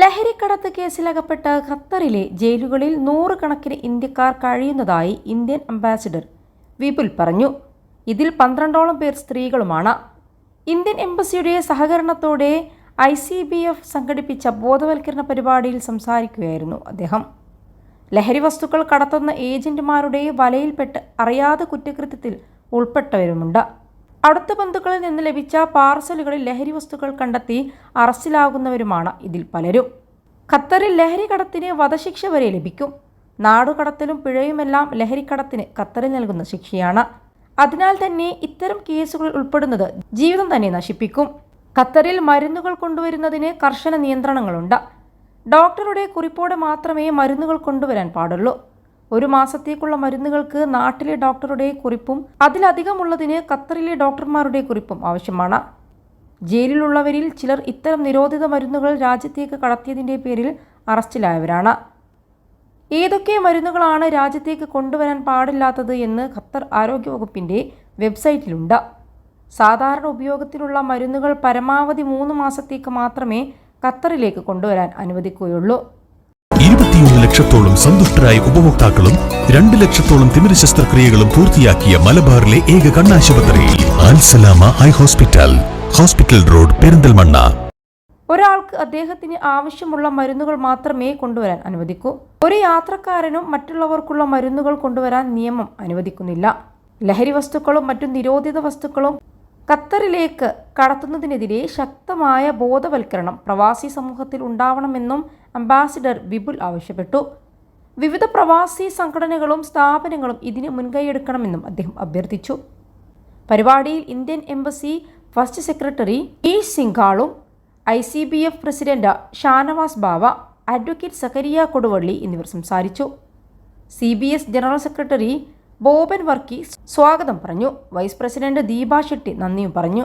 ലഹരിക്കടത്ത് കേസിലകപ്പെട്ട ഖത്തറിലെ ജയിലുകളിൽ നൂറുകണക്കിന് ഇന്ത്യക്കാർ കഴിയുന്നതായി ഇന്ത്യൻ അംബാസിഡർ വിപുൽ പറഞ്ഞു. ഇതിൽ പന്ത്രണ്ടോളം പേർ സ്ത്രീകളുമാണ്. ഇന്ത്യൻ എംബസിയുടെ സഹകരണത്തോടെ ഐ സി ബി എഫ് സംഘടിപ്പിച്ച ബോധവൽക്കരണ പരിപാടിയിൽ സംസാരിക്കുകയായിരുന്നു അദ്ദേഹം. ലഹരി വസ്തുക്കൾ കടത്തുന്ന ഏജന്റുമാരുടെ വലയിൽപ്പെട്ട് അറിയാതെ കുറ്റകൃത്യത്തിൽ ഉൾപ്പെട്ടവരുമുണ്ട്. അടുത്ത ബന്ധുക്കളിൽ നിന്ന് ലഭിച്ച പാർസലുകളിൽ ലഹരി വസ്തുക്കൾ കണ്ടെത്തി അറസ്റ്റിലാകുന്നവരുമാണ് ഇതിൽ പലരും. ഖത്തറിൽ ലഹരി കടത്തിന് വധശിക്ഷ വരെ ലഭിക്കും. നാടുകടത്തലും പിഴയുമെല്ലാം ലഹരിക്കടത്തിന് ഖത്തറിൽ നൽകുന്ന ശിക്ഷയാണ്. അതിനാൽ തന്നെ ഇത്തരം കേസുകളിൽ ഉൾപ്പെടുന്നത് ജീവിതം തന്നെ നശിപ്പിക്കും. ഖത്തറിൽ മരുന്നുകൾ കൊണ്ടുവരുന്നതിന് കർശന നിയന്ത്രണങ്ങളുണ്ട്. ഡോക്ടറുടെ കുറിപ്പോടെ മാത്രമേ മരുന്നുകൾ കൊണ്ടുവരാൻ പാടുള്ളൂ. ഒരു മാസത്തേക്കുള്ള മരുന്നുകൾക്ക് നാട്ടിലെ ഡോക്ടറുടെ കുറിപ്പും അതിലധികമുള്ളതിന് ഖത്തറിലെ ഡോക്ടർമാരുടെ കുറിപ്പും ആവശ്യമാണ്. ജയിലിലുള്ളവരിൽ ചിലർ ഇത്തരം നിരോധിത മരുന്നുകൾ രാജ്യത്തേക്ക് കടത്തിയതിന്റെ പേരിൽ അറസ്റ്റിലായവരാണ്. ഏതൊക്കെ മരുന്നുകളാണ് രാജ്യത്തേക്ക് കൊണ്ടുവരാൻ പാടില്ലാത്തത് എന്ന് ഖത്തർ ആരോഗ്യവകുപ്പിന്റെ വെബ്സൈറ്റിലുണ്ട്. സാധാരണ ഉപയോഗത്തിലുള്ള മരുന്നുകൾ പരമാവധി മൂന്ന് മാസത്തേക്ക് മാത്രമേ ഖത്തറിലേക്ക് കൊണ്ടുവരാൻ അനുവദിക്കുകയുള്ളൂ. ഇരുപത്തിയൊന്ന് ലക്ഷത്തോളം സന്തുഷ്ടരായ ഉപഭോക്താക്കളും രണ്ട് ലക്ഷത്തോളം തിമിര ശസ്ത്രക്രിയകളും പൂർത്തിയാക്കിയ മലബാറിലെ ഏക കണ്ണാശുപത്രി Al Salama eye hospital hospital road Perinthalmanna. ഒരാൾക്ക് അദ്ദേഹത്തിന് ആവശ്യമുള്ള മരുന്നുകൾ മാത്രമേ കൊണ്ടുവരാൻ അനുവദിക്കൂ. ഒരു യാത്രക്കാരനും മറ്റുള്ളവർക്കുള്ള മരുന്നുകൾ കൊണ്ടുവരാൻ നിയമം അനുവദിക്കുന്നില്ല. ലഹരി വസ്തുക്കളും മറ്റു നിരോധിത വസ്തുക്കളും ഖത്തറിലേക്ക് കടത്തുന്നതിനെതിരെ ശക്തമായ ബോധവൽക്കരണം പ്രവാസി സമൂഹത്തിൽ ഉണ്ടാവണമെന്നും അംബാസിഡർ വിപുൽ ആവശ്യപ്പെട്ടു. വിവിധ പ്രവാസി സംഘടനകളും സ്ഥാപനങ്ങളും ഇതിന് മുൻകൈയെടുക്കണമെന്നും അദ്ദേഹം അഭ്യർത്ഥിച്ചു. പരിപാടിയിൽ Indian embassy first secretary E സിംഗാളും I C B F president Shanavas Bava advocate Zakariya Koduvally എന്നിവർ സംസാരിച്ചു. C B S general secretary Boban Varkey സ്വാഗതം പറഞ്ഞു. വൈസ് പ്രസിഡന്റ് ദീപ ഷെട്ടി നന്ദിയും പറഞ്ഞു.